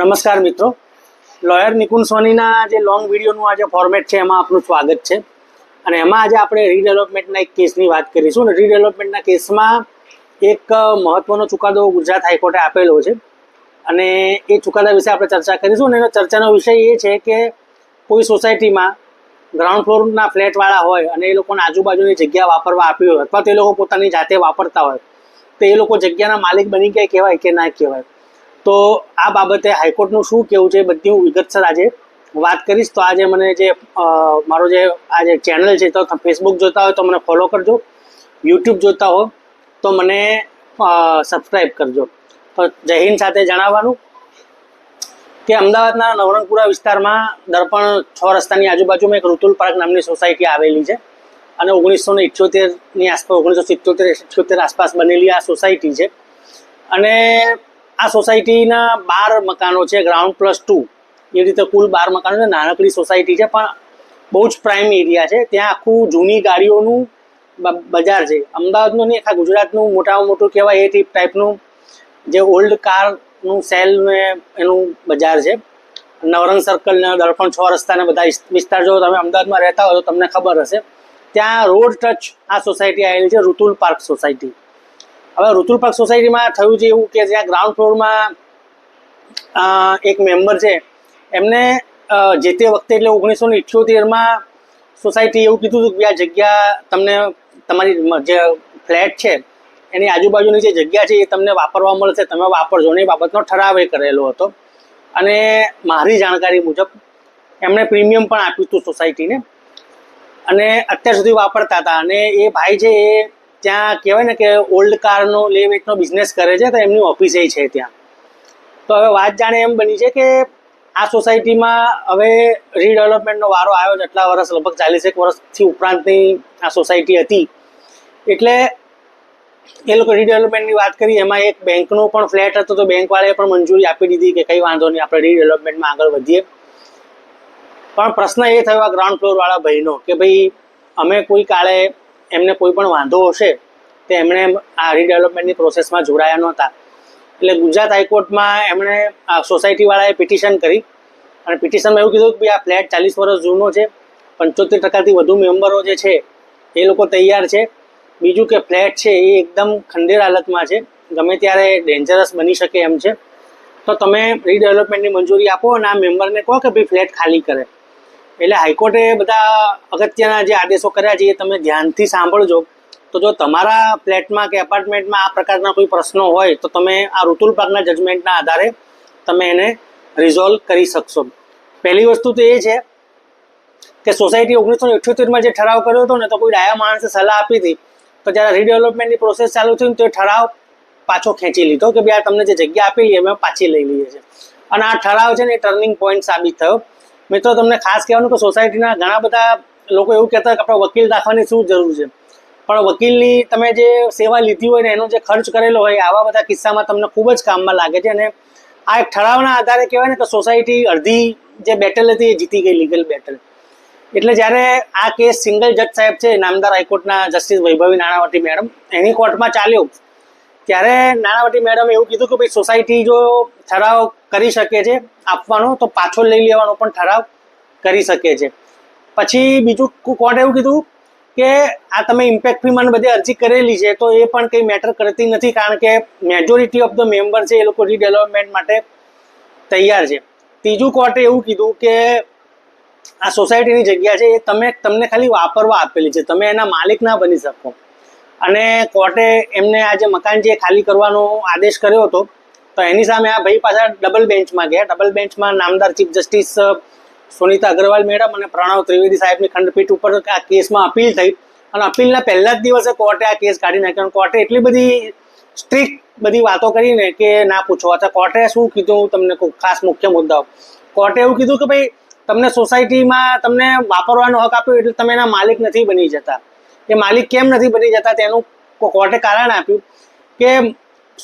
નમસ્કાર મિત્રો. લોયર નિકુંજ સોનીના જે લોંગ વિડીયોનું આજે ફોર્મેટ છે, એમાં આપનું સ્વાગત છે. અને એમાં આજે આપણે રીડેવલપમેન્ટના એક કેસની વાત કરીશું. અને રીડેવલપમેન્ટના કેસમાં એક મહત્વનો ચુકાદો ગુજરાત હાઈકોર્ટે આપેલો છે. અને એ ચુકાદા વિશે આપણે ચર્ચા કરીશું. અને એનો ચર્ચાનો વિષય એ છે કે કોઈ સોસાયટીમાં ગ્રાઉન્ડ ફ્લોરના ફ્લેટવાળા હોય અને એ લોકોને આજુબાજુની જગ્યા વાપરવા આપી હોય, અથવા તો એ લોકો પોતાની જાતે વાપરતા હોય, તો એ લોકો જગ્યાના માલિક બની ગયા કહેવાય કે ના કહેવાય? તો આ બાબતે હાઈકોર્ટનું શું કેવું છે એ બધી હું વિગતસર આજે વાત કરીશ. તો આજે મને જે મારો જે, આ જે ચેનલ છે, તો ફેસબુક જોતા હોય તો મને ફોલો કરજો. યુટ્યુબ જોતા હો તો મને સબસ્ક્રાઈબ કરજો. તો જય સાથે જણાવવાનું કે અમદાવાદના નવરંગપુરા વિસ્તારમાં દર્પણ છ રસ્તાની આજુબાજુમાં એક ઋતુલ પાર્ક નામની સોસાયટી આવેલી છે અને ઓગણીસો ને ઇઠ્યોતેરની આસપાસ, ઓગણીસો સિત્યોતેર ઇઠ્યોતેર આસપાસ બનેલી આ સોસાયટી છે. અને આ સોસાયટીના બાર મકાનો છે ગ્રાઉન્ડ પ્લસ ટુ એ રીતે કુલ બાર મકાનો છે, નાનકડી સોસાયટી છે, પણ બહુ જ પ્રાઇમ એરિયા છે. ત્યાં આખું જૂની ગાડીઓનું બજાર છે. અમદાવાદનું નહીં, આખા ગુજરાતનું મોટામાં મોટું કહેવાય એ ટીપ ટાઈપનું જે ઓલ્ડ કારનું સેલ ને એનું બજાર છે. નવરંગ સર્કલ ને દર્પણ છ રસ્તાને બધા વિસ્તાર જો તમે અમદાવાદમાં રહેતા હોય તો તમને ખબર હશે. ત્યાં રોડ ટચ આ સોસાયટી આવેલી છે, ઋતુલ પાર્ક સોસાયટી. હવે ઋતુલ પાર્ક સોસાયટીમાં થયું છે એવું કે જ્યાં ગ્રાઉન્ડ ફ્લોરમાં એક મેમ્બર છે. એમને જે તે વખતે એટલે ઓગણીસો ને ઇઠ્યોતેરમાં સોસાયટી એવું કીધું હતું કે આ જગ્યા તમને, તમારી જે ફ્લેટ છે, એની આજુબાજુની જે જગ્યા છે એ તમને વાપરવા મળશે. તમે વાપરજો એ બાબતનો ઠરાવ એ કરેલો હતો. અને મારી જાણકારી મુજબ એમણે પ્રીમિયમ પણ આપ્યું હતું સોસાયટીને. અને અત્યાર સુધી વાપરતા હતા. અને એ ભાઈ છે એ ત્યાં કહેવાય ને કે ઓલ્ડ કારનો લે વેચનો બિઝનેસ કરે છે, તો એમની ઓફિસે છે ત્યાં. તો હવે વાત જાણે એમ બની છે કે આ સોસાયટીમાં હવે રીડેવલપમેન્ટનો વારો આવ્યો છે એટલા વર્ષ, લગભગ ચાલીસેક વર્ષથી ઉપરાંતની આ સોસાયટી હતી. એટલે એ લોકો રીડેવલપમેન્ટની વાત કરી, એમાં એક બેંકનો પણ ફ્લેટ હતો, તો બેંકવાળાએ પણ મંજૂરી આપી દીધી કે કંઈ વાંધો નહીં, આપણે રીડેવલપમેન્ટમાં આગળ વધીએ. પણ પ્રશ્ન એ થયો આ ગ્રાઉન્ડ ફ્લોરવાળા ભાઈનો કે ભાઈ, અમે કોઈ કાળે એમને કોઈ પણ વાંધો હશે, તે એમણે આ રીડેવલપમેન્ટની પ્રોસેસમાં જોડાયા નહોતા. એટલે ગુજરાત હાઈકોર્ટમાં એમણે આ સોસાયટીવાળાએ પિટિશન કરી અને પિટિશનમાં એવું કીધું કે આ ફ્લેટ ચાલીસ વર્ષ જૂનો છે, પંચોતેર ટકાથી વધુ મેમ્બરો જે છે, એ લોકો તૈયાર છે. બીજું કે ફ્લેટ છે એ એકદમ ખંડેર હાલતમાં છે, ગમે ત્યારે ડેન્જરસ બની શકે એમ છે. તો તમે રીડેવલપમેન્ટની મંજૂરી આપો અને આ મેમ્બરને કહો કે ભાઈ ફ્લેટ ખાલી કરે. એટલે હાઈકોર્ટે બધા અગત્યના જે આદેશો કર્યા છે એ તમે ધ્યાનથી સાંભળજો. તો જો તમારા ફ્લેટમાં કે એપાર્ટમેન્ટમાં આ પ્રકારના કોઈ પ્રશ્નો હોય, તો તમે આ ઋતુલ પાકના જજમેન્ટના આધારે તમે એને રિઝોલ્વ કરી શકશો. પહેલી વસ્તુ તો એ છે કે સોસાયટી ઓગણીસો અઠ્યોતેરમાં જે ઠરાવ કર્યો હતો ને, તો કોઈ ડાયા માણસે સલાહ આપી હતી, તો જ્યારે રીડેવલપમેન્ટની પ્રોસેસ ચાલુ થઈ તો એ ઠરાવ પાછો ખેંચી લીધો કે ભાઈ આ તમને જે જગ્યા આપેલી એમાં પાછી લઈ લઈએ છે અને આ ઠરાવ છે ને, એ ટર્નિંગ પોઈન્ટ સાબિત થયો. મિત્રો, તમને ખાસ કહેવાનું કે સોસાયટીના ઘણા બધા લોકો એવું કહેતા કે આપણે વકીલ રાખવાની શું જરૂર છે? પણ વકીલની તમે જે સેવા લીધી હોય ને, એનો જે ખર્ચ કરેલો હોય, આવા બધા કિસ્સામાં તમને ખૂબ જ કામમાં લાગે છે અને આ એક ઠરાવના આધારે કહેવાય ને કે સોસાયટી અડધી જે બેટલ હતી એ જીતી ગઈ લીગલ બેટલ એટલે જ્યારે આ કેસ સિંગલ જજ સાહેબ છે, નામદાર હાઈકોર્ટના જસ્ટિસ વૈભવી નાણાવટી મેડમ, એની કોર્ટમાં ચાલ્યો ત્યારે નાણાવટી મેડમ એવું કીધું કે ભાઈ સોસાયટી જો ઠરાવ કરી શકે છે આપવાનો, તો પાછો લઈ લેવાનો પણ ઠરાવ કરી શકે છે. પછી બીજું કોર્ટે એવું કીધું કે આ તમે ઇમ્પેક્ટ ફી મને બધી અરજી કરેલી છે, તો એ પણ કંઈ મેટર કરતી નથી, કારણ કે મેજોરિટી ઓફ ધ મેમ્બર છે એ લોકો રીડેવલપમેન્ટ માટે તૈયાર છે. ત્રીજું કોર્ટે એવું કીધું કે આ સોસાયટીની જગ્યા છે એ તમે, તમને ખાલી વાપરવા આપેલી છે, તમે એના માલિક ના બની શકો. અને કોર્ટે એમને આ જે મકાન જે ખાલી કરવાનો આદેશ કર્યો હતો, તો એની સામે આ ભાઈ પાછા ડબલ બેન્ચમાં ગયા. ડબલ બેન્ચમાં નામદાર chief justice Sunita Agarwal madam અને પ્રણવ ત્રિવેદી સાહેબની ખંડપીઠ ઉપર આ કેસમાં અપીલ થઈ. અને અપીલના પહેલા જ દિવસે કોર્ટે આ કેસ કાઢી નાખ્યો અને કોર્ટે એટલી બધી સ્ટ્રિક્ટ બધી વાતો કરીને કે ના પૂછો. અથવા કોર્ટે શું કીધું? હું તમને કહું ખાસ મુખ્ય મુદ્દાઓ કોર્ટે એવું કીધું કે ભાઈ, તમને સોસાયટીમાં તમને વાપરવાનો હક આપ્યો એટલે તમે એના માલિક નથી બની જતા. એ માલિક કેમ નથી બની જતા તેનું કો- કોર્ટે કારણ આપ્યું કે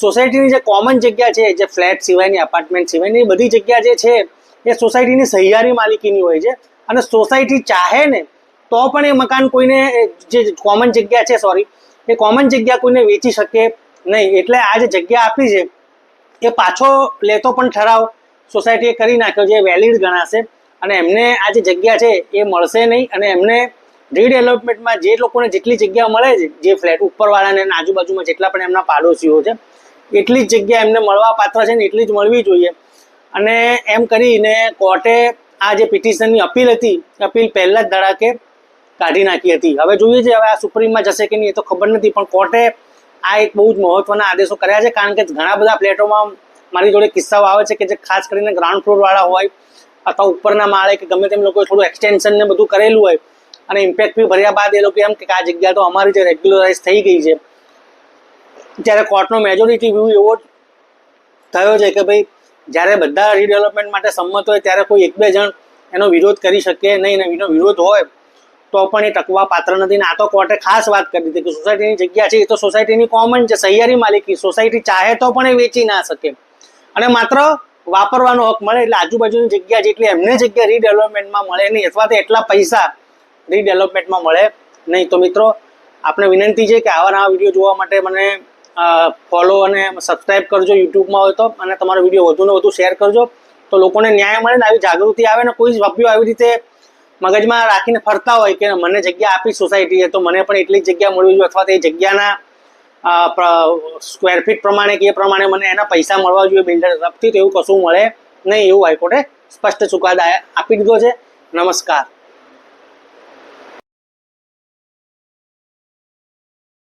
સોસાયટીની જે કોમન જગ્યા છે, જે ફ્લેટ સિવાયની અપાર્ટમેન્ટ સિવાયની બધી જગ્યા જે છે, એ સોસાયટીની સહિયારી માલિકીની હોય છે. અને સોસાયટી ચાહે ને તો પણ એ મકાન કોઈને જે કોમન જગ્યા છે સોરી એ કોમન જગ્યા કોઈને વેચી શકે નહીં. એટલે આ જે જગ્યા આપી છે, એ પાછો લેતો પણ ઠરાવ. સોસાયટીએ કરી નાખ્યો જે વેલિડ ગણાશે. અને એમને આ જે જગ્યા છે, એ મળશે નહીં. અને એમને રીડેવલપમેન્ટમાં જે લોકોને જેટલી જગ્યા મળે છે, જે ફ્લેટ ઉપરવાળાને આજુબાજુમાં જેટલા પણ એમના પાડોશીઓ છે, એટલી જ જગ્યા એમને મળવા પાત્ર છે ને એટલી જ મળવી જોઈએ. અને એમ કરીને કોર્ટે આ જે પિટિશનની અપીલ હતી અપીલ પહેલાં જ ધડાકે કાઢી નાખી હતી. હવે જોઈએ છે, હવે આ સુપ્રીમમાં જશે કે નહીં એ તો ખબર નથી, પણ કોર્ટે આ એક બહુ જ મહત્વના આદેશો કર્યા છે, કારણ કે ઘણા બધા ફ્લેટોમાં મારી જોડે કિસ્સાઓ આવે છે કે જે ખાસ કરીને ગ્રાઉન્ડ ફ્લોરવાળા હોય, અથવા ઉપરના માળે કે ગમે તેમ લોકોએ થોડું એક્સટેન્શન ને બધું કરેલું હોય અને ઇમ્પેક્ટ ફી ભર્યા બાદ એ લોકો એમ કે આ જગ્યા તો અમારી જે રેગ્યુલરાઇઝ થઈ ગઈ છે. ત્યારે કોર્ટનો મેજોરિટી વ્યૂ એવો થયો છે કે ભાઈ, જ્યારે બધા રીડેવલપમેન્ટ માટે સંમત હોય, ત્યારે કોઈ એક બે જણ એનો વિરોધ કરી શકે નહીં ને એનો વિરોધ હોય, તો પણ એ ટકવા પાત્ર નથી. ને આ તો કોર્ટે ખાસ વાત કરી દીધી કે સોસાયટીની જગ્યા છે એ તો સોસાયટીની કોમન છે, સહિયારી માલિકી સોસાયટી ચાહે તો પણ એ વેચી ના શકે. અને માત્ર વાપરવાનો હક મળે એટલે આજુબાજુની જગ્યા જેટલી એમને જગ્યા રીડેવલપમેન્ટમાં મળે નહીં. અથવા તો એટલા પૈસા રીડેવલપમેન્ટમાં મળે. નહીં તો મિત્રો આપણે વિનંતી છે કે આવા નવા વીડિયો જોવા માટે મને ફોલો અને સબસ્ક્રાઇબ કરજો યુટ્યુબમાં હોય તો, અને તમારો વીડિયો વધુને વધુ શેર કરજો. તો લોકોને ન્યાય મળે ને આવી જાગૃતિ આવે ને કોઈ સભ્યો આવી રીતે મગજમાં રાખીને ફરતા હોય કે મને જગ્યા આપી સોસાયટીએ તો મને પણ એટલી જગ્યા મળવી જોઈએ અથવા તો એ જગ્યાના સ્ક્વેર ફીટ પ્રમાણે કે એ પ્રમાણે મને એના પૈસા મળવા જોઈએ બિલ્ડર તરફથી, તો એવું કશું મળે નહીં એવું હાઈકોર્ટે સ્પષ્ટ ચુકાદા આપી દીધો છે. નમસ્કાર.